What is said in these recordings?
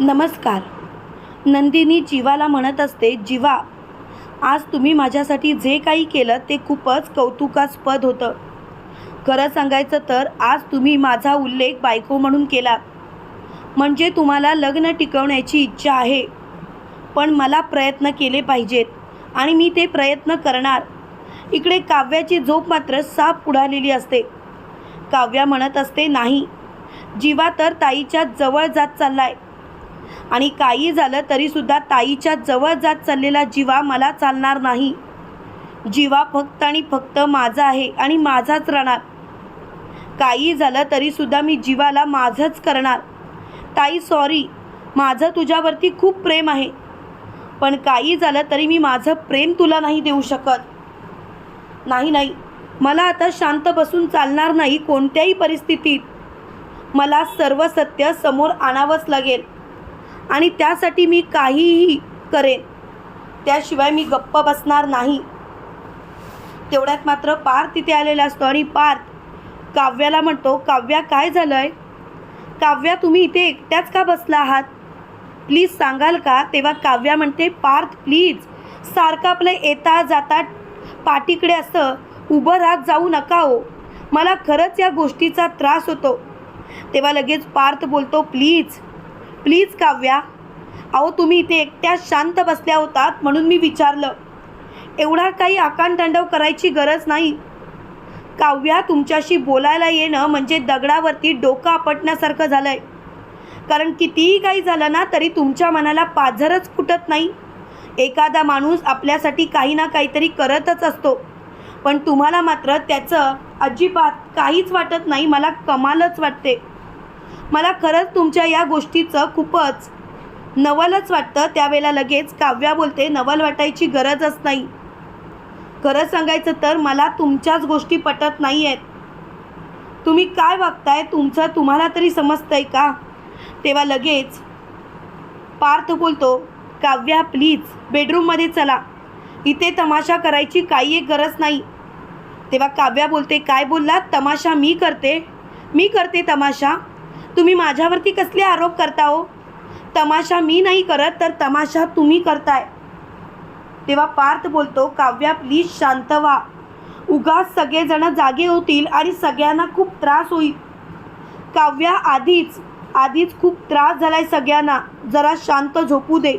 नमस्कार. नंदिनी जीवाला म्हणत असते जीवा आज तुम्ही माझ्यासाठी जे काही केलं ते खूपच कौतुकास्पद होतं. खरं सांगायचं तर आज तुम्ही माझा उल्लेख बायको म्हणून केला. म्हणजे तुम्हाला लग्न टिकवण्याची इच्छा आहे. पण मला प्रयत्न केले पाहिजेत आणि मी ते प्रयत्न करणार. इकडे काव्याची झोप मात्र साप उडालेली असते. काव्या म्हणत असते नाही. जीवा तर ताईच्या जवळ जात चाललाय. आणि काही झालं तरीसुद्धा ताईच्या जवळ जात चाललेला जीवा मला चालणार नाही. जीवा फक्त आणि फक्त माझा आहे आणि माझाच राहणार. काही झालं तरीसुद्धा मी जीवाला माझंच करणार. ताई सॉरी माझं तुझ्यावरती खूप प्रेम आहे. पण काही झालं तरी मी माझं प्रेम तुला नाही देऊ शकत. नाही नाही. मला आता शांत बसून चालणार नाही कोणत्याही परिस्थितीत. मला सर्व सत्य समोर आणावंच लागेल. आणि त्यासाठी मी काहीही करेन त्याशिवाय मी गप्प बसणार नाही. तेवढ्यात मात्र पार्थ तिथे आलेला असतो आणि पार्थ काव्याला म्हणतो काव्या काय झालं आहे काव्या तुम्ही इथे एकट्याच का बसला आहात? प्लीज सांगाल का? तेव्हा काव्या म्हणते पार्थ प्लीज सारखं आपलं येता जाता पाठीकडे असं उभं राहत जाऊ नका हो. मला खरंच या गोष्टीचा त्रास होतो. तेव्हा लगेच पार्थ बोलतो प्लीज प्लीज काव्या अहो तुम्ही इथे एकट्या शांत बसल्या होतात म्हणून मी विचारलं. एवढा काही आकांतांडव करायची गरज नाही. काव्या तुमच्याशी बोलायला येणं म्हणजे दगडावरती डोकं आपटण्यासारखं झालं आहे कारण कितीही काही झालं ना तरी तुमच्या मनाला पाझरच फुटत नाही. एखादा माणूस आपल्यासाठी काही ना काहीतरी करतच असतो. पण तुम्हाला मात्र त्याचं अजिबात काहीच वाटत नाही मला कमालच वाटते. मला खरंच तुमच्या या गोष्टीचं खूपच नवलच वाटतं. त्यावेळेला लगेच काव्या बोलते नवल वाटायची गरजच नाही. खरं सांगायचं तर मला तुमच्याच गोष्टी पटत नाही आहेत तुम्ही काय वागताय तुमचं तुम्हाला तरी समजतंय का? तेव्हा लगेच पार्थ बोलतो काव्या प्लीज बेडरूममध्ये चला. इथे तमाशा करायची काही एक गरज नाही. तेव्हा काव्या बोलते काय बोललात? तमाशा मी करते. मी करते तमाशा. तुम्ही माझ्यावरती कसले आरोप करता हो? तमाशा मी नाही करत तर तमाशा तुम्ही करताय. तेव्हा पार्थ बोलतो काव्या प्लीज शांत व्हा. उगाच सगळेजण जागे होतील आणि सगळ्यांना खूप त्रास होईल. काव्या आधीच आधीच खूप त्रास झालाय सगळ्यांना. जरा शांत झोपू दे.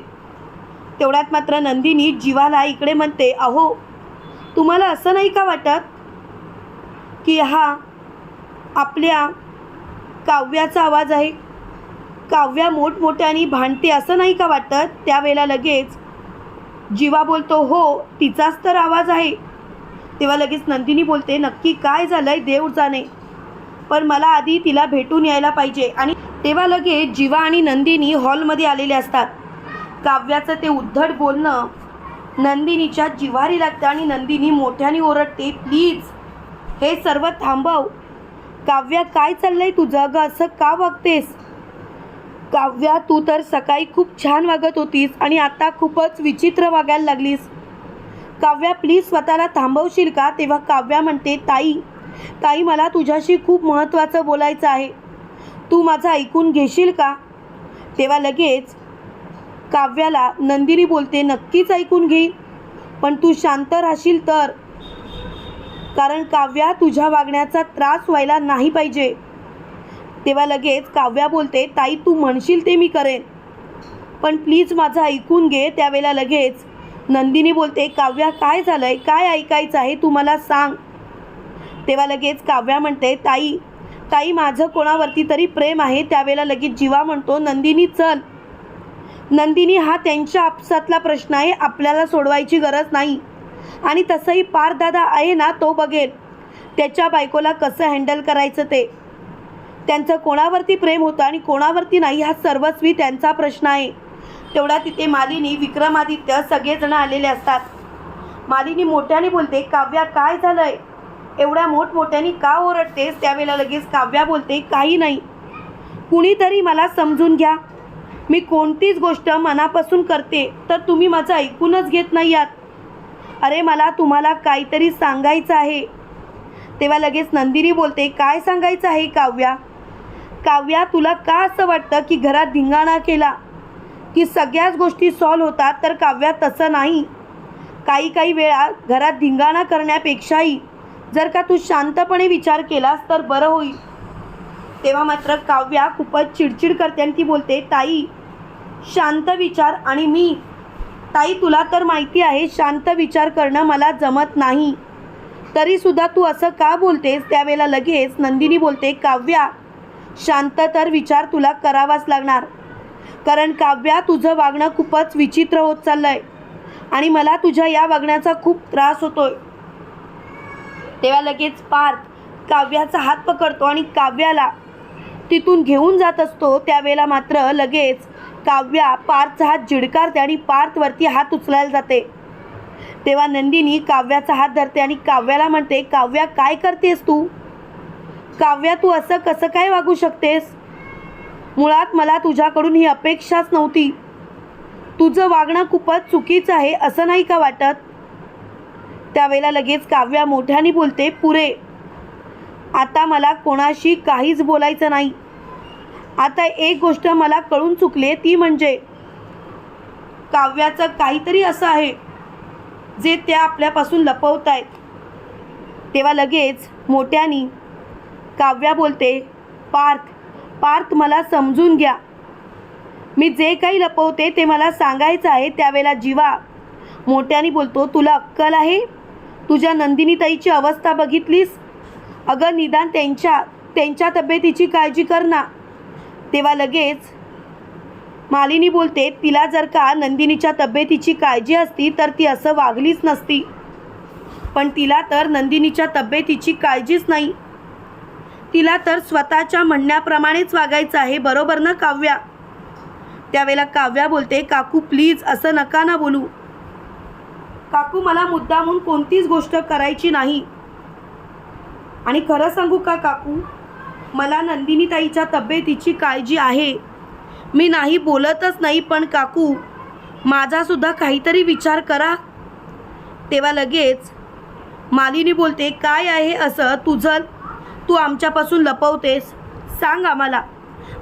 तेवढ्यात मात्र नंदिनी जीवाला इकडे म्हणते अहो तुम्हाला असं नाही का वाटत की हा आपल्या काव्याचा आवाज आहे. काव्या मोठमोठ्याने भांडते असं नाही का वाटत? त्यावेळेला लगेच जीवा बोलतो हो तिचाच तर आवाज आहे. तेव्हा लगेच नंदिनी बोलते नक्की काय झालंय? देव जाणे. पण मला आधी तिला भेटून यायला पाहिजे. आणि तेव्हा लगेच जीवा आणि नंदिनी हॉलमध्ये आलेले असतात. काव्याचं ते उद्धट बोलणं नंदिनीच्या जिवारी लागतं आणि नंदिनी मोठ्याने ओरडते प्लीज हे सर्व थांबव. काव्या काय चाललंय तुझं? अगं असं का वागतेस? काव्या तू तर सकाळी खूप छान वागत होतीस आणि आता खूपच विचित्र वागायला लागलीस. काव्या प्लीज स्वतःला थांबवशील का? तेव्हा काव्या म्हणते ताई ताई मला तुझ्याशी खूप महत्त्वाचं बोलायचं आहे. तू माझं ऐकून घेशील का? तेव्हा लगेच काव्याला नंदिनी बोलते नक्कीच ऐकून घे पण तू शांत राहशील तर कारण काव्या तुझ्या वागण्याचा त्रास व्हायला नाही पाहिजे. तेव्हा लगेच काव्या बोलते ताई तू म्हणशील ते मी करेन. पण प्लीज माझं ऐकून घे. त्यावेळेला लगेच नंदिनी बोलते काव्या काय झालंय? काय ऐकायचं आहे? तू मला सांग. तेव्हा लगेच काव्या म्हणते ताई ताई माझं कोणावरती तरी प्रेम आहे. त्यावेळेला लगेच जीवा म्हणतो नंदिनी चल. नंदिनी हा त्यांच्या आपसातला प्रश्न आहे आपल्याला सोडवायची गरज नाही. आणि तसंही पारदादा आहे ना तो बघेल. त्याच्या बायकोला कसं हँडल करायचं ते? त्यांचं कोणावरती प्रेम होतं आणि कोणावरती नाही हा सर्वस्वी त्यांचा प्रश्न आहे. तेवढा तिथे मालिनी विक्रमादित्य सगळेजण आलेले असतात. मालिनी मोठ्याने बोलते काव्या काय झालंय? एवढ्या मोठमोठ्याने का ओरडतेस? त्यावेळेला लगेच काव्या बोलते काही नाही. कुणीतरी मला समजून घ्या. मी कोणतीच गोष्ट मनापासून करते तर तुम्ही माझं ऐकूनच घेत नाही आहात. अरे मला तुम्हाला काहीतरी सांगायचं आहे. तेव्हा लगेच नंदिनी बोलते काय सांगायचं आहे काव्या? काव्या तुला का असं वाटतं की घरात धिंगाणा केला? की सगळ्याच गोष्टी सॉल्व होतात तर काव्या तसं नाही. काही काही वेळा घरात धिंगाणा करण्यापेक्षाही जर का तू शांतपणे विचार केलास तर बरं होईल. तेव्हा मात्र काव्या खूपच चिडचिड करते आणि ती बोलते ताई शांत विचार आणि मी ताई तुला तर माहिती आहे शांत विचार करणं मला जमत नाही. तरीसुद्धा तू असं का बोलतेस? त्यावेळेला लगेच नंदिनी बोलते काव्या शांत तर विचार तुला करावाच लागणार. कारण काव्या तुझं वागणं खूपच विचित्र होत चाललं आहे आणि मला तुझ्या या वागण्याचा खूप त्रास होतोय. तेव्हा लगेच पार्थ काव्याचा हात पकडतो आणि काव्याला तिथून घेऊन जात असतो. त्यावेळेला मात्र लगेच काव्या पार्थचा हात झिडकारते आणि पार्थवरती हात उचलायला जाते. तेव्हा नंदिनी काव्याचा हात धरते आणि काव्याला म्हणते काव्या काय करतेस तू? काव्या तू असं कसं काय वागू शकतेस? मुळात मला तुझ्याकडून ही अपेक्षाच नव्हती. तुझं वागणं खूपच चुकीचं आहे असं नाही का वाटत? त्यावेळेला लगेच काव्या मोठ्याने बोलते पुरे आता मला कोणाशी काहीच बोलायचं नाही. आता एक गोष्ट मला कळून चुकली आहे ती म्हणजे काव्याचं काहीतरी असं आहे जे त्या आपल्यापासून लपवत आहेत. तेव्हा लगेच मोठ्यानी काव्या बोलते पार्थ पार्थ मला समजून घ्या. मी जे काही लपवते ते मला सांगायचं आहे त्यावेळेला जीवा. मोठ्याने बोलतो तुला अक्कल आहे? तुझ्या नंदिनीताईची अवस्था बघितलीस? अगं निदान त्यांच्या त्यांच्या तब्येतीची काळजी कर ना. तेव्हा लगेच मालिनी बोलते तिला जर का नंदिनीच्या तब्येतीची काळजी असती तर ती असं वागलीच नसती. पण तिला तर नंदिनीच्या तब्येतीची काळजीच नाही. तिला तर स्वतःच्या म्हणण्याप्रमाणेच वागायचं आहे बरोबर ना काव्या? त्यावेळेला काव्या बोलते काकू प्लीज असं नका ना बोलू. काकू मला मुद्दामून कोणतीच गोष्ट करायची नाही. आणि खरं सांगू का काकू? मला नंदिनीताईच्या तब्येतीची काळजी आहे. मी नाही बोलतच नाही पण काकू माझासुद्धा काहीतरी विचार करा. तेव्हा लगेच मालिनी बोलते काय आहे असं? तुझं? तू आमच्यापासून लपवतेस. सांग आम्हाला.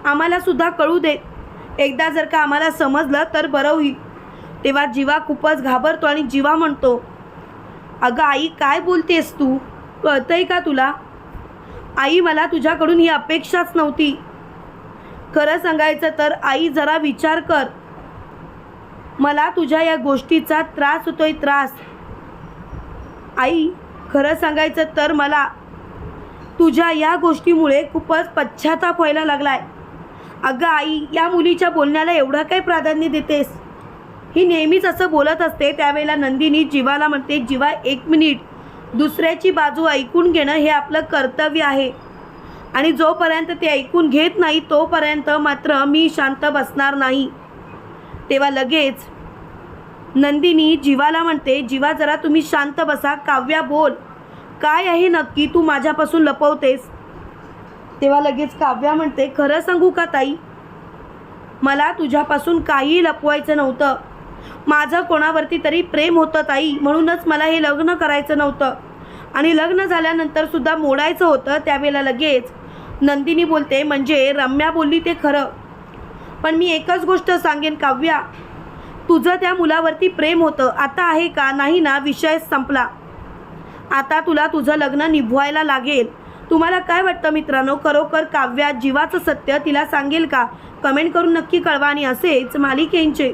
आम्हालासुद्धा कळू दे. एकदा जर का आम्हाला समजलं तर बरं होईल. तेव्हा जीवा खूपच घाबरतो आणि जीवा म्हणतो अगं आई काय बोलतेस तू? कळतंय का तुला? आई मला तुझ्याकडून ही अपेक्षाच नव्हती. खरं सांगायचं तर आई जरा विचार कर. मला तुझ्या या गोष्टीचा त्रास होतोय त्रास. आई खरं सांगायचं तर मला तुझ्या या गोष्टीमुळे खूपच पश्चाताप व्हायला लागलाय. अगं आई या मुलीच्या बोलण्याला एवढं काय प्राधान्य देतेस? ही नेहमीच असं बोलत असते त्यावेळेला नंदिनी जीवाला म्हणते जीवा एक मिनिट. दुसऱ्याची बाजू ऐकून घेणं हे आपलं कर्तव्य आहे. आणि जोपर्यंत ते ऐकून घेत नाही तोपर्यंत मात्र मी शांत बसणार नाही. तेव्हा लगेच नंदिनी जीवाला म्हणते जीवा जरा तुम्ही शांत बसा काव्या बोल. काय आहे नक्की? तू माझ्यापासून लपवतेस. तेव्हा लगेच काव्या म्हणते खरं सांगू का ताई? मला तुझ्यापासून काही लपवायचं नव्हतं. माझं कोणावरती तरी प्रेम होतं ताई. म्हणूनच मला हे लग्न करायचं नव्हतं. आणि लग्न झाल्यानंतर सुद्धा मोडायचं होतं त्यावेळेला लगेच. नंदिनी बोलते म्हणजे रम्या बोलली ते खरं. पण मी एकच गोष्ट सांगेन काव्या. तुझं त्या मुलावरती प्रेम होतं. आता आहे का? नाही ना? विषय संपला. आता तुला तुझं लग्न निभवायला लागेल. तुम्हाला काय वाटतं मित्रांनो? खरोखर काव्या जीवाचं सत्य तिला सांगेल का? कमेंट करून नक्की कळवा आणि असेच मालिकेंचे